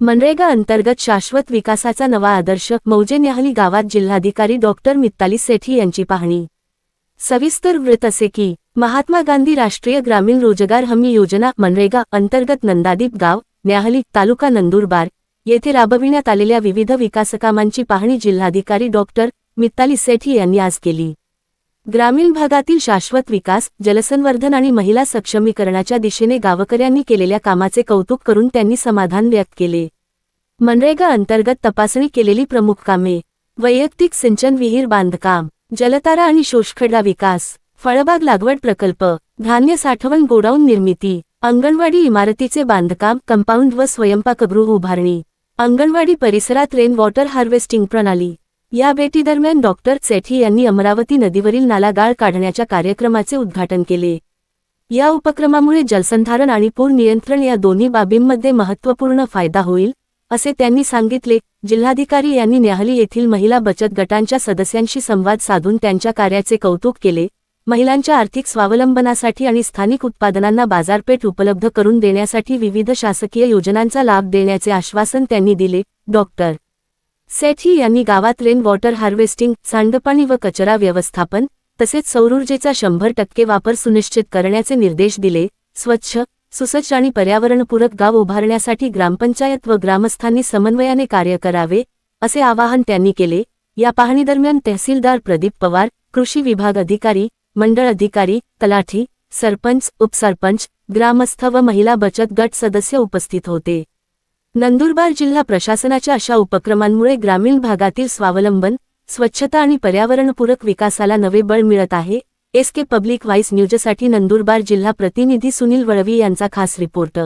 मनरेगा अंतर्गत शाश्वत विकासाचा नवा आदर्श मौजे न्याहली गावात जिल्हाधिकारी डॉक्टर मित्ताली सेठी यांची पाहणी. सविस्तर वृत्त असे की महात्मा गांधी राष्ट्रीय ग्रामीण रोजगार हमी योजना मनरेगा अंतर्गत नंदादीप गाव न्याहली तालुका नंदुरबार येथे राबविण्यात आलेल्या विविध विकासकामांची पाहणी जिल्हाधिकारी डॉक्टर मित्ताली सेठी यांनी आज केली. ग्रामीण भागातील शाश्वत विकास जलसंवर्धन आणि महिला सक्षमीकरणाच्या दिशेने गावकऱ्यांनी केलेल्या कामाचे कौतुक करून त्यांनी समाधान व्यक्त केले. मनरेगा अंतर्गत तपासणी केलेली प्रमुख कामे. वैयक्तिक सिंचन विहीर बांधकाम जलतारा आणि शोषखेडा विकास फळबाग लागवड प्रकल्प धान्य साठवण गोडाऊन निर्मिती अंगणवाडी इमारतीचे बांधकाम कंपाऊंड व स्वयंपाकगृह उभारणी अंगणवाडी परिसरात रेन वॉटर हार्वेस्टिंग प्रणाली. या भेटीदरम्यान डॉक्टर सेठी यांनी अमरावती नदीवरील नाला गाळ काढण्याच्या कार्यक्रमाचे उद्घाटन केले. या उपक्रमामुळे जलसंधारण आणि पूर नियंत्रण या दोन्ही बाबींमध्ये महत्त्वपूर्ण फायदा होईल असे त्यांनी सांगितले. जिल्हाधिकारी यांनी न्याहली येथील महिला बचत गटांच्या सदस्यांशी संवाद साधून त्यांच्या कार्याचे कौतुक केले. महिलांच्या आर्थिक स्वावलंबनासाठी आणि स्थानिक उत्पादनांना बाजारपेठ उपलब्ध करून देण्यासाठी विविध शासकीय योजनांचा लाभ देण्याचे आश्वासन त्यांनी दिले. डॉक्टर सेठी यांनी गावात रेन वॉटर हार्वेस्टिंग सांडपाणी व कचरा व्यवस्थापन तसेच सौरऊर्जेचा शंभर टक्के वापर सुनिश्चित करण्याचे निर्देश दिले. स्वच्छ सुसज्ज आणि पर्यावरणपूरक गाव उभारण्यासाठी ग्रामपंचायत व ग्रामस्थांनी समन्वयाने कार्य करावे असे आवाहन त्यांनी केले. या पाहणीदरम्यान तहसीलदार प्रदीप पवार कृषी विभाग अधिकारी मंडळ अधिकारी तलाठी सरपंच उपसरपंच ग्रामस्थ व महिला बचत गट सदस्य उपस्थित होते. नंदुरबार जिल्हा प्रशासनाच्या अशा उपक्रमांमुळे ग्रामीण भागातील स्वावलंबन स्वच्छता आणि पर्यावरणपूरक विकासाला नवे बळ मिळत आहे. एस के पब्लिक व्हाईस न्यूजसाठी नंदुरबार जिल्हा प्रतिनिधी सुनील वळवी यांचा खास रिपोर्ट.